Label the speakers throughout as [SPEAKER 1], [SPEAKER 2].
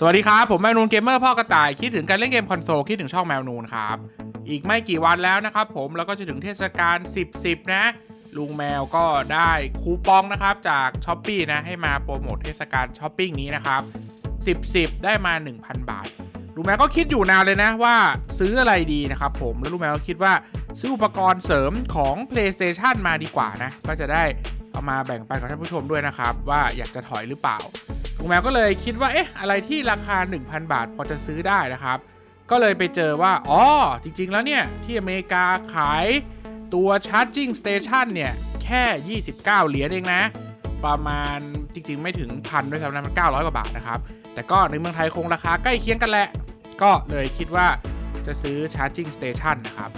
[SPEAKER 1] สวัสดีครับ ผมแมวนูนเกมเมอร์พ่อกระต่ายคิดถึงการเล่นเกมคอนโซลคิดถึงช่องแมวนูนครับ อีกไม่กี่วันแล้วนะครับผมแล้วก็จะถึงเทศกาล 10 10 นะ ลุงแมวก็ได้คูปองนะครับ จากช้อปปีนะให้มาโปรโมทเทศกาลช้อปปิ้งนี้นะครับ 10 10 ได้มา 1,000 บาท ลุงแมวก็คิดอยู่นานเลยนะว่าซื้ออะไรดีนะครับผมแล้วลุงแมวก็คิดว่าซื้ออุปกรณ์เสริมของ PlayStation มาดีกว่านะก็จะได้เอามาแบ่งปันกับท่านผู้ชมด้วยนะครับว่าอยากจะถอยหรือเปล่า ลุงแมวก็เลยคิดว่าเอ๊ะอะไรที่ราคา 1,000 บาทพอจะซื้อได้นะครับ ก็เลยไปเจอว่าอ๋อจริง ๆ แล้วเนี่ย ที่อเมริกาขายตัว Charging Station เนี่ย แค่ 29 เหรียญเองนะ ประมาณจริง ๆ ไม่ถึงพันด้วยซ้ำนะมัน 900 กว่าบาทนะครับ แต่ก็ในเมืองไทยคงราคาใกล้เคียงกันแหละ ก็เลยคิดว่าจะซื้อ Charging Station นะครับ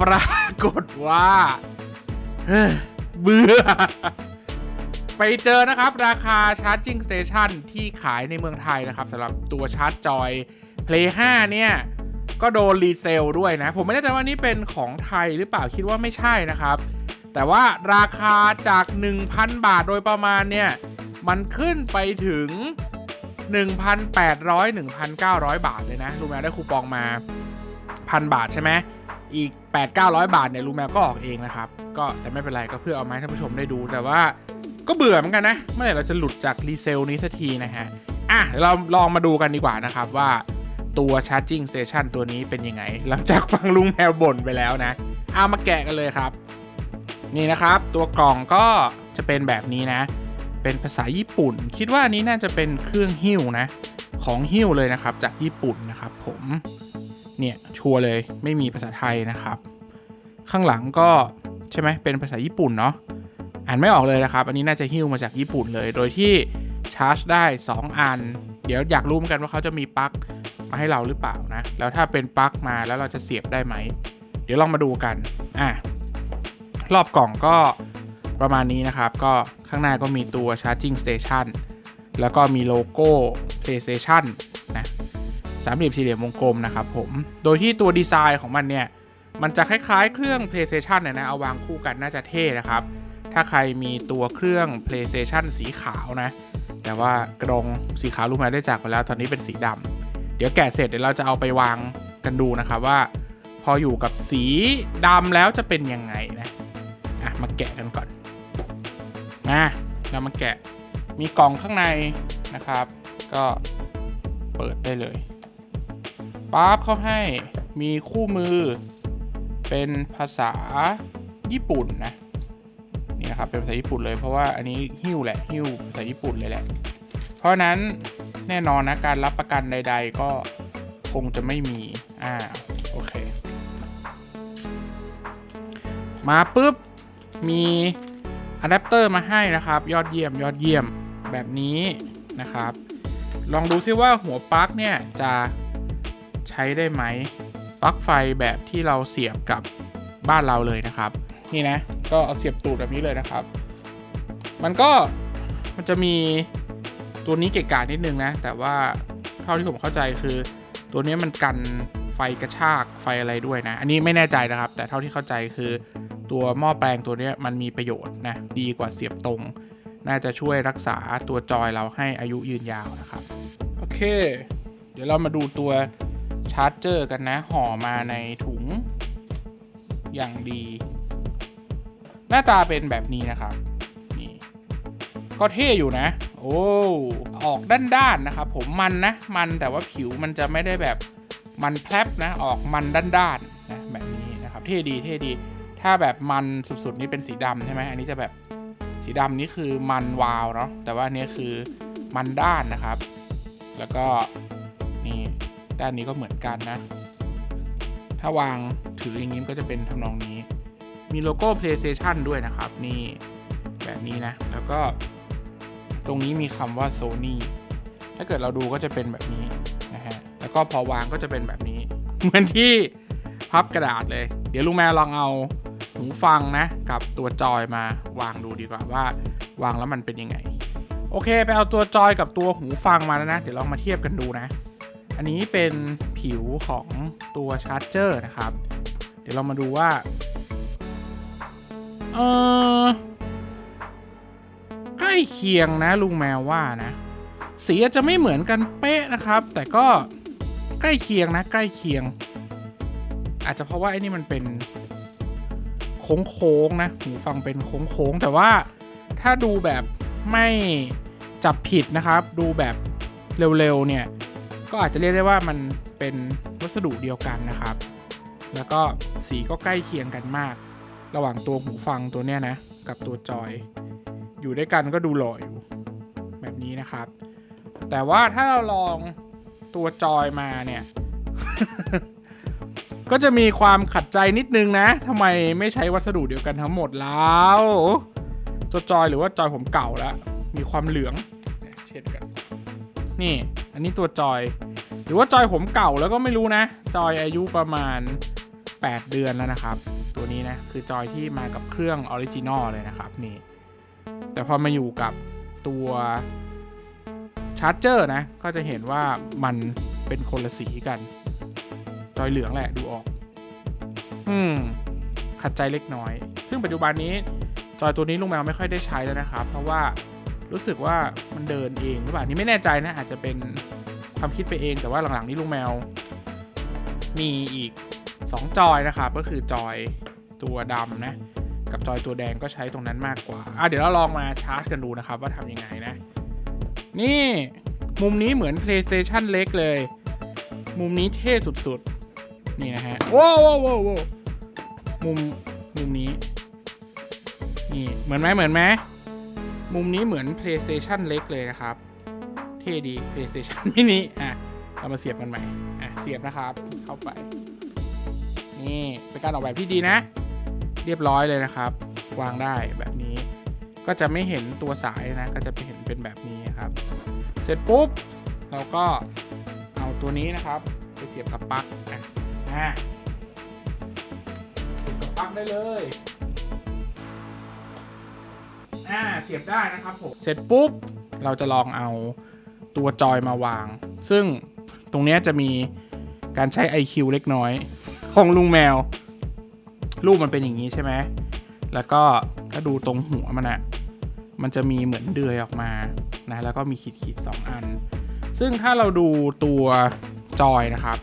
[SPEAKER 1] ปรากฏว่าเบื่อ ไปเจอนะครับราคา Charging Station ที่ขายในเมืองไทยนะครับสำหรับตัวชาร์จจอย Play 5 เนี่ย ก็โดนรีเซลด้วยนะ ผมไม่แน่ใจว่านี่เป็นของไทยหรือเปล่าคิดว่าไม่ใช่นะครับ แต่ว่าราคาจาก 1,000 บาทโดยประมาณเนี่ย มันขึ้นไปถึง 1,800 1,900 บาทเลยนะลูแมวได้คูปองมา 1,000 บาทใช่ไหมอีก 8 900 บาทเนี่ยลูแมวก็ออกเองนะครับก็แต่ไม่เป็นไรก็เพื่อเอามาให้ท่านผู้ชมได้ดูแต่ว่า ก็เบื่อเหมือนกันนะ เมื่อไหร่เราจะหลุดจากรีเซลนี้สักทีนะฮะ อะเดี๋ยวเราลองมาดูกันดีกว่านะครับว่าตัว Charging Station ตัวนี้เป็นยังไง หลังจากฟังลุงแมวบ่นไปแล้วนะ เอามาแกะกันเลยครับ นี่นะครับ ตัวกล่องก็จะเป็นแบบนี้นะ เป็นภาษาญี่ปุ่น คิดว่าอันนี้น่าจะเป็นเครื่องหิ้วนะ ของหิ้วเลยนะครับจากญี่ปุ่นนะครับผม เนี่ยชัวร์เลยไม่มีภาษาไทยนะครับ ข้างหลังก็ใช่ไหมเป็นภาษาญี่ปุ่นเนาะ อ่านไม่ออกเลยนะครับ อันนี้น่าจะหิ้วมาจากญี่ปุ่นเลย โดยที่ชาร์จได้ 2 อัน เดี๋ยวอยากรู้เหมือนกันว่าเขาจะมีปลั๊กมาให้เราหรือเปล่านะ แล้วถ้าเป็นปลั๊กมาแล้วเราจะเสียบได้ไหม เดี๋ยวลองมาดูกัน อะ รอบกล่องก็ประมาณนี้นะครับ ก็ข้างหน้าก็มีตัว charging station แล้วก็มีโลโก้ PlayStation นะสามเหลี่ยมสี่เหลี่ยมวงกลมนะครับผม โดยที่ตัวดีไซน์ของมันเนี่ย มันจะคล้ายๆเครื่อง PlayStation เนี่ยนะ เอาวางคู่กันน่าจะเท่นะครับ ถ้าใครมีตัวเครื่อง PlayStation สีขาวนะ แต่ว่ากรงสีขาวลูกมวได้จากไปแล้ว ตอนนี้เป็นสีดำเดี๋ยวแกะเสร็จเดี๋ยวเราจะเอาไปวางกันดูนะครับว่า พออยู่กับสีดำแล้วจะเป็นยังไงนะอะมาแกะกันก่อนนะเรามาแกะมีกล่องข้างในนะครับ ก็เปิดได้เลยปั๊บเขาให้มีคู่มือเป็นภาษาญี่ปุ่นนะ นี่นะครับเป็นภาษาญี่ปุ่นเลยเพราะว่าอันนี้หิ้วแหละหิ้วภาษาญี่ปุ่นเลยแหละ เพราะนั้นแน่นอนนะการรับประกันใด ๆ ก็คงจะไม่มีอ่าโอเค มาปุ๊บมีอะแดปเตอร์มาให้นะครับ ยอดเยี่ยมยอดเยี่ยมแบบนี้นะครับ ลองดูซิว่าหัวปลั๊กเนี่ยจะใช้ได้ไหมปลั๊กไฟแบบที่เราเสียบกับบ้านเราเลยนะครับ นี่นะ ก็เอาเสียบตูดแบบนี้เลยนะครับ มันก็มันจะมีตัวนี้เกะกะนิดนึงนะ แต่ว่าเท่าที่ผมเข้าใจคือ ตัวนี้มันกันไฟกระชากไฟอะไรด้วยนะ อันนี้ไม่แน่ใจนะครับ แต่เท่าที่เข้าใจคือ ตัวหม้อแปลงตัวนี้มันมีประโยชน์นะดีกว่าเสียบตรง น่าจะช่วยรักษาตัวจอยเราให้อายุยืนยาวนะครับ โอเค เดี๋ยวเรามาดูตัวชาร์จเจอร์กันนะ ห่อมาในถุงอย่างดี หน้าตาเป็นแบบนี้นะครับนี่ก็เท่อยู่นะ โอ้ออกด้านๆนะครับ ผมมันนะมันแต่ว่าผิวมันจะไม่ได้แบบมันแพลบนะออกมันด้านๆนะแบบนี้นะครับเท่ดีเท่ดี ถ้าแบบมันสุดๆ นี่เป็นสีดำใช่ไหมอันนี้จะแบบสีดำนี่คือมันวาวเนาะแต่ว่าอันนี้คือมันด้านนะครับ แล้วก็นี่ด้านนี้ก็เหมือนกันนะ ถ้าวางถืออย่างนี้ก็จะเป็นทำนองนี้ มีโลโก้ PlayStation ด้วยนะครับ นี่แบบนี้นะ แล้วก็ตรงนี้มีคำว่า Sony ถ้าเกิดเราดูก็จะเป็นแบบนี้นะฮะ แล้วก็พอวางก็จะเป็นแบบนี้ เหมือนที่พับกระดาษเลย เดี๋ยวลุงแม่ลองเอาหูฟังนะ กับตัวจอยมาวางดูดีกว่าว่าวางแล้วมันเป็นยังไง โอเค ไปเอาตัวจอยกับตัวหูฟังมาแล้วนะ เดี๋ยวลองมาเทียบกันดูนะ อันนี้เป็นผิวของตัวชาร์จเจอร์นะครับ เดี๋ยวเรามาดูว่า เออใกล้เคียงนะลุงแมวว่านะ สีอาจจะไม่เหมือนกันเป๊ะนะครับ แต่ก็ใกล้เคียงนะ ใกล้เคียง อาจจะเพราะว่าไอ้นี่มันเป็นโค้งๆนะหูฟังเป็นโค้งๆแต่ว่าถ้าดูแบบไม่จับผิดนะครับ ดูแบบเร็วๆเนี่ยก็อาจจะเรียกได้ว่ามันเป็นวัสดุเดียวกันนะครับ แล้วก็สีก็ใกล้เคียงกันมาก ระหว่างตัวหูฟังตัวเนี้ยนะ กับตัวจอย อยู่ด้วยกันก็ดูหล่ออยู่แบบนี้นะครับ แต่ว่าถ้าเราลองตัวจอยมาเนี่ย ก็จะมีความขัดใจนิดนึงนะทำไมไม่ใช้วัสดุเดียวกันทั้งหมดแล้วตัวจอยหรือว่าจอยผมเก่าแล้วมีความเหลืองเนี่ยเช็ดกันนี่ อันนี้ตัวจอย หรือว่าจอยผมเก่าแล้วก็ไม่รู้นะ จอยอายุประมาณ 8 เดือนแล้วนะครับ ตัวนี้นะคือจอยที่มากับเครื่องออริจินอลเลยนะครับนี่แต่พอมาอยู่กับตัวชาร์จเจอร์นะ ก็จะเห็นว่ามันเป็นคนละสีกัน จอยเหลืองแหละดูออก อืม ขัดใจเล็กน้อย ซึ่งปัจจุบันนี้จอยตัวนี้ลุงแมวไม่ค่อยได้ใช้แล้วนะครับ เพราะว่ารู้สึกว่ามันเดินเองหรือเปล่านี่ไม่แน่ใจนะ อาจจะเป็นความคิดไปเองแต่ว่าหลังๆนี้ลุงแมว มีอีก 2 จอยนะครับ ก็คือจอยตัวดำนะ กับจอยตัวแดงก็ใช้ตรงนั้นมากกว่าอะเดี๋ยวเราลองมาชาร์จกันดูนะครับ ว่าทำยังไงนะ นี่มุมนี้เหมือน PlayStation เล็กเลย มุมนี้เท่สุดๆ นี่นะฮะโว้วโว้วโว้วโว้วมุมมุมนี้ นี่เหมือนไหมเหมือนไหมมุมนี้เหมือน PlayStation เล็กเลยนะครับ เท่ดี PlayStation มินิอะ เรามาเสียบกันใหม่ อะ เสียบนะครับ เข้าไป นี่เป็นการออกแบบที่ดีนะ เรียบร้อยเลยนะครับ วางได้แบบนี้ ก็จะไม่เห็นตัวสายนะ ก็จะไปเห็นเป็นแบบนี้ครับ เสร็จปุ๊บเราก็เอาตัวนี้นะครับ ไปเสียบกับปลั๊กอะเสียบกับปลั๊กได้เลยอ่าเสียบได้นะครับผมเสร็จปุ๊บเราจะลองเอาตัวจอยมาวาง ซึ่งตรงนี้จะมีการใช้ IQ เล็กน้อย ของลุงแมว รูปมันเป็นอย่างนี้ใช่ไหมแล้วก็ถ้าดูตรงหัวมันอะมันจะมีเหมือนเดือยออกมานะแล้วก็มีขีดขีดๆสองอัน ซึ่งถ้าเราดูตัวจอยนะครับ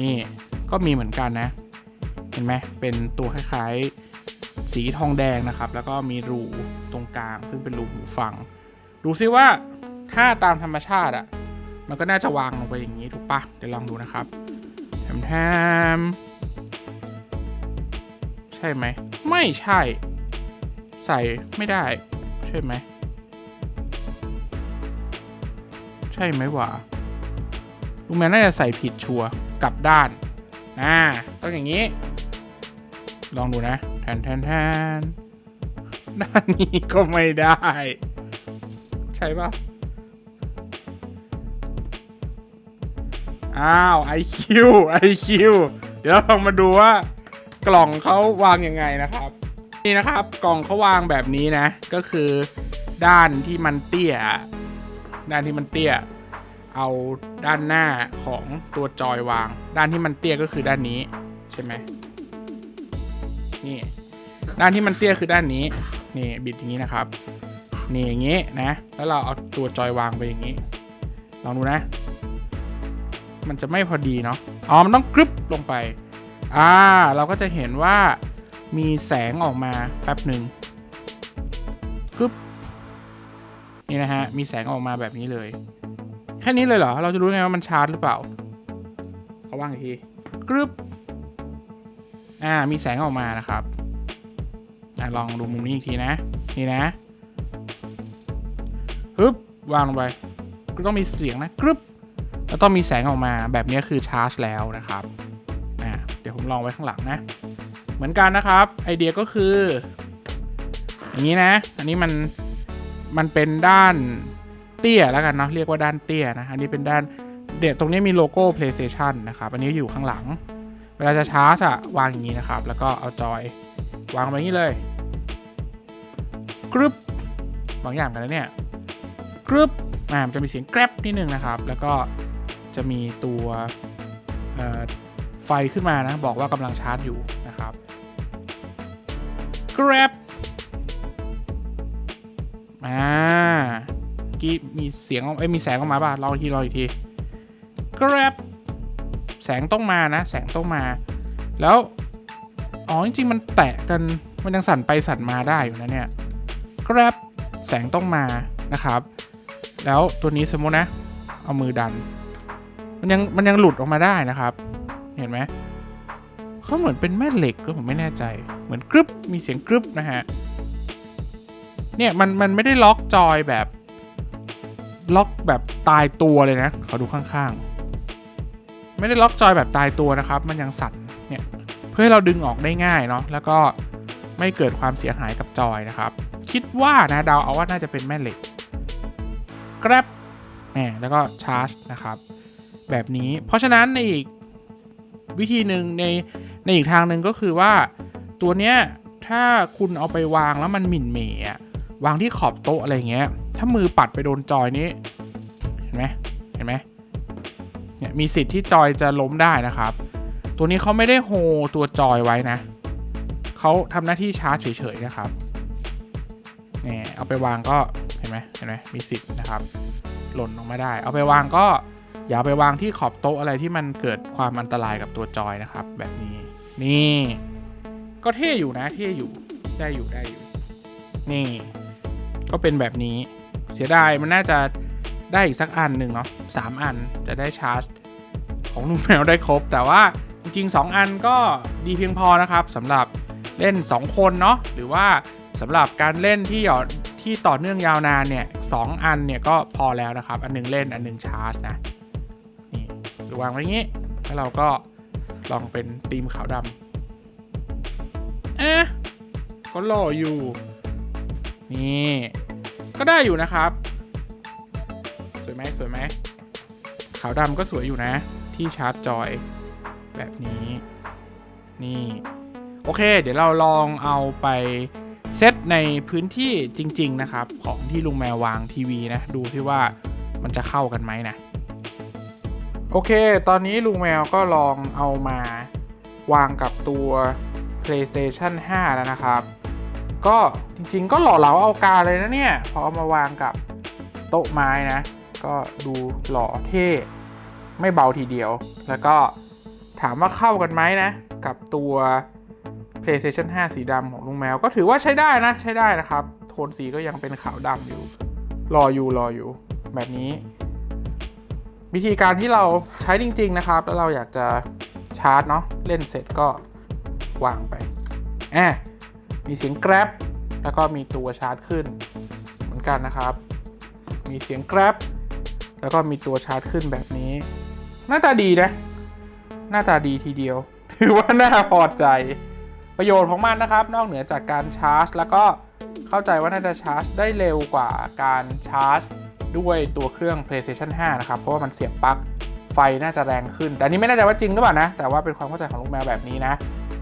[SPEAKER 1] นี่ก็มีเหมือนกันนะ เห็นไหมเป็นตัวคล้ายๆ สีทองแดงนะครับ แล้วก็มีรูตรงกลาง ซึ่งเป็นรูหูฟัง ดูซิว่าถ้าตามธรรมชาติอะมันก็น่าจะวางลงไปอย่างนี้ถูกปะเดี๋ยวลองดูนะครับ มแถมใช่ไหม ไม่ใช่ ใส่ไม่ได้ ใช่ไหม ใช่ไหมวะลุงแมนน่าจะใส่ผิดชัวกลับด้าน อ่า ต้องอย่างนี้ ลองดูนะ แทนแทนแทนด้านนี้ก็ไม่ได้ ใช่ปะ อ้าว IQ IQ เดี๋ยวเราลองมาดูว่ากล่องเขาวางยังไงนะครับ นี่นะครับกล่องเขาวางแบบนี้นะ ก็คือด้านที่มันเตี้ย ด้านที่มันเตี้ย เอาด้านหน้าของตัวจอยวาง ด้านที่มันเตี้ยก็คือด้านนี้ใช่ไหมนี่ ด้านที่มันเตี้ยคือด้านนี้ นี่บิดอย่างนี้นะครับ นี่อย่างนี้นะ แล้วเราเอาตัวจอยวางไปอย่างนี้ ลองดูนะ มันจะไม่พอดีเนาะอ๋อมันต้องกรึบลงไป อ่า เราก็จะเห็นว่ามีแสงออกมาแป๊บหนึ่งกรึบนี่นะฮะ มีแสงออกมาแบบนี้เลย แค่นี้เลยเหรอ เราจะรู้ไงว่ามันชาร์จหรือเปล่าเขาว่างอีกทีกรึบอ่า มีแสงออกมานะครับอลองดูมุมนี้อีกทีนะ นี่นะฮึบวางลงไปก็ต้องมีเสียงนะกรึบ แล้วต้องมีแสงออกมาแบบนี้คือชาร์จแล้วนะครับเดี๋ยวผมลองไว้ข้างหลังนะ เหมือนกันนะครับไอเดียก็คือ อย่างนี้นะ อันนี้มันมันเป็นด้านเตี้ยแล้วกันเนาะเรียกว่าด้านเตี้ยนะอันนี้เป็นด้านเดี๋ยวตรงนี้มีโลโก้ PlayStation นะครับ อันนี้อยู่ข้างหลัง เวลาจะชาร์จอะวางอย่างนี้นะครับ แล้วก็เอาจอยวางไว้นี้เลยกรึบบางอย่างกันแล้วเนี่ยกรึบอ่ามันจะมีเสียงแกร็บนิดนึงนะครับ แล้วก็ จะมีตัวไฟขึ้นมานะ บอกว่ากำลังชาร์จอยู่นะครับ grab อ่ากี้มีเสียงเอ้ยมีแสงออกมาป่ะลออีกทีลออีกที grab แสงต้องมานะ แสงต้องมา แล้ว อ๋อ จริง ๆ มันแตะกัน มันยังสั่นไปสั่นมาได้อยู่นะเนี่ย grab แสงต้องมานะครับ แล้วตัวนี้สมมตินะ เอามือดัน มันยังมันยังหลุดออกมาได้นะครับ เห็นไหมเขาเหมือนเป็นแม่เหล็กก็ผมไม่แน่ใจ เหมือนกรึบมีเสียงกรึบนะฮะ เนี่ยมันมันไม่ได้ล็อกจอยแบบ ล็อกแบบตายตัวเลยนะขอดูข้างๆ ไม่ได้ล็อกจอยแบบตายตัวนะครับ มันยังสั่นเนี่ยเพื่อให้เราดึงออกได้ง่ายเนาะแล้วก็ไม่เกิดความเสียหายกับจอยนะครับ คิดว่านะดาวเอาว่าน่าจะเป็นแม่เหล็ก grab แหมแล้วก็ชาร์จนะครับ แบบนี้ เพราะฉะนั้นในอีกวิธีหนึ่งในในอีกทางหนึ่งก็คือว่าตัวเนี้ยถ้าคุณเอาไปวางแล้วมันหมิ่นเหม่อะวางที่ขอบโต๊ะอะไรเงี้ย ถ้ามือปัดไปโดนจอยนี้ เห็นไหมเห็นไหมเนี่ยมีสิทธิ์ที่จอยจะล้มได้นะครับ ตัวนี้เขาไม่ได้โฮตัวจอยไว้นะเขาทำหน้าที่ชาร์จเฉยๆนะครับเนี่ยเอาไปวางก็เห็นไหมเห็นไหมมีสิทธิ์นะครับ หล่นออกมาได้ เอาไปวางก็ อย่าไปวางที่ขอบโต๊ะอะไรที่มันเกิดความอันตรายกับตัวจอยนะครับ แบบนี้ นี่ ก็เท่อยู่นะเท่อยู่ได้อยู่ได้อยู่ นี่ ก็เป็นแบบนี้ เสียดายมันน่าจะได้อีกสักอันหนึ่งเนาะสามอันจะได้ชาร์จ ของลุงแมวได้ครบ แต่ว่าจริงๆ 2 อันก็ดีเพียงพอนะครับสำหรับเล่น 2 คนเนาะหรือว่าสำหรับการเล่นที่หยอดที่ต่อเนื่องยาวนานเนี่ยสองอันเนี่ยก็พอแล้วนะครับ อันหนึงเล่นอันหนึงชาร์จนะ วางไว้อย่างนี้ แล้วเราก็ลองเป็นธีมขาวดำเอ๊ะก็หล่ออยู่ นี่ ก็ได้อยู่นะครับ สวยไหมสวยไหมขาวดำก็สวยอยู่นะ ที่ชาร์จจอยแบบนี้ นี่ โอเค เดี๋ยวเราลองเอาไปเซตในพื้นที่จริง ๆ นะครับ ของที่ลุงแมววางทีวีนะ ดูที่ว่ามันจะเข้ากันไหมนะ โอเค ตอนนี้ลุงแมวก็ลองเอามาวางกับตัว PlayStation 5 แล้วนะครับ ก็จริงๆ ก็หล่อเหลาเอาการเลยนะเนี่ย พอเอามาวางกับโต๊ะไม้นะ ก็ดูหล่อเท่ไม่เบาทีเดียว แล้วก็ถามว่าเข้ากันไหมนะ กับตัว PlayStation 5 สีดำของลุงแมว ก็ถือว่าใช้ได้นะ ใช้ได้นะครับ โทนสีก็ยังเป็นขาวดำอยู่ รออยู่รออยู่ แบบนี้ วิธีการที่เราใช้จริง ๆ นะครับ แล้วเราอยากจะชาร์จเนาะเล่นเสร็จก็วางไปแอบมีเสียงแกร็บแล้วก็มีตัวชาร์จขึ้น เหมือนกันนะครับ มีเสียงแกร็บแล้วก็มีตัวชาร์จขึ้นแบบนี้ หน้าตาดีนะ หน้าตาดีทีเดียว ถือว่าน่าพอใจ ประโยชน์ของมันนะครับ นอกเหนือจากการชาร์จ แล้วก็เข้าใจว่าน่าจะชาร์จได้เร็วกว่าการชาร์จ ด้วยตัวเครื่อง PlayStation 5 นะครับ เพราะว่ามันเสียบปลั๊กไฟน่าจะแรงขึ้น แต่นี้ไม่แน่ใจว่าจริงหรือเปล่านะ แต่ว่าเป็นความเข้าใจของลูกแมวแบบนี้นะ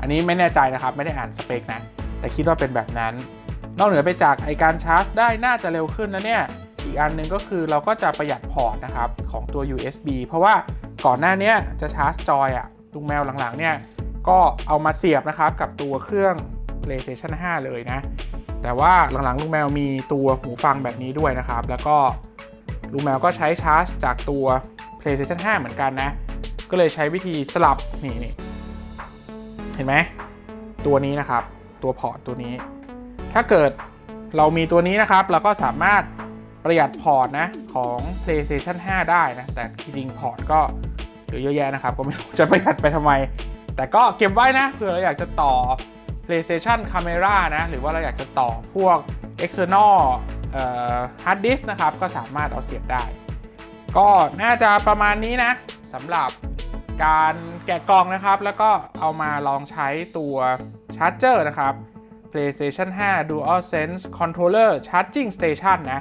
[SPEAKER 1] อันนี้ไม่แน่ใจนะครับ ไม่ได้อ่านสเปคนะ แต่คิดว่าเป็นแบบนั้น นอกเหนือไปจากไอการชาร์จได้น่าจะเร็วขึ้นนะเนี่ย อีกอันหนึ่งก็คือเราก็จะประหยัดพอร์ตนะครับของตัว USB เพราะว่าก่อนหน้านี้จะชาร์จจอยอะลุงแมวหลังๆเนี่ยก็เอามาเสียบนะครับกับตัวเครื่อง PlayStation 5 เลยนะ แต่ว่าหลังๆลุงแมวมีตัวหูฟังแบบนี้ด้วยนะครับ แล้วก็ ลุงแมวก็ใช้ชาร์จจากตัว PlayStation 5 เหมือนกันนะ ก็เลยใช้วิธีสลับนี่นี่เห็นไหมตัวนี้นะครับ ตัวพอร์ตตัวนี้ ถ้าเกิดเรามีตัวนี้นะครับ เราก็สามารถประหยัดพอร์ตนะของ PlayStation 5 ได้นะ แต่จริงๆพอร์ตก็เหลือเยอะแยะนะครับ ก็ไม่รู้จะประหยัดไปทำไม แต่ก็เก็บไว้นะเผื่อเราอยากจะต่อ PlayStation Camera นะ หรือว่าเราอยากจะต่อพวก external เอ่อ hard disk นะครับ ก็สามารถเอาเสียบได้ ก็น่าจะประมาณนี้นะสำหรับการแกะกล่องนะครับ แล้วก็เอามาลองใช้ตัวชาร์จเจอร์นะครับ PlayStation 5 DualSense Controller Charging Station นะ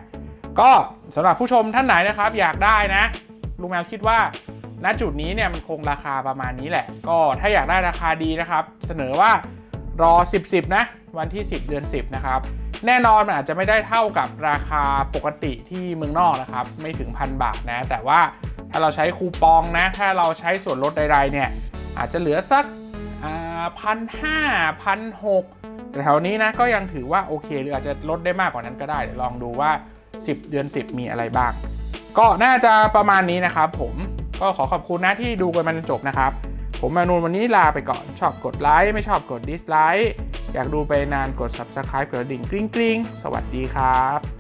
[SPEAKER 1] ก็สำหรับผู้ชมท่านไหนนะครับ อยากได้นะลุงแมวคิดว่าณจุดนี้เนี่ยมันคงราคาประมาณนี้แหละ ก็ถ้าอยากได้ราคาดีนะครับ เสนอว่ารอ 10 10 นะ วันที่ 10 เดือน 10 นะครับ แน่นอนมันอาจจะไม่ได้เท่ากับราคาปกติที่เมืองนอกนะครับ ไม่ถึงพันบาทนะ แต่ว่าถ้าเราใช้คูปองนะ ถ้าเราใช้ส่วนลดใดๆเนี่ย อาจจะเหลือสักพันห้าพันหกแต่แถวนี้นะก็ยังถือว่าโอเค หรืออาจจะลดได้มากกว่านั้นก็ได้เดี๋ยวลองดูว่า 10 เดือน 10 มีอะไรบ้าง ก็น่าจะประมาณนี้นะครับผมก็ขอขอบคุณนะที่ดูกันมันจบนะครับ ผมมานูนวันนี้ลาไปก่อนชอบกดไลค์ไม่ชอบกดดิสไลค์ อยากดูไปนานกด subscribe กดดิ่งกริ๊งกริ๊งสวัสดีครับ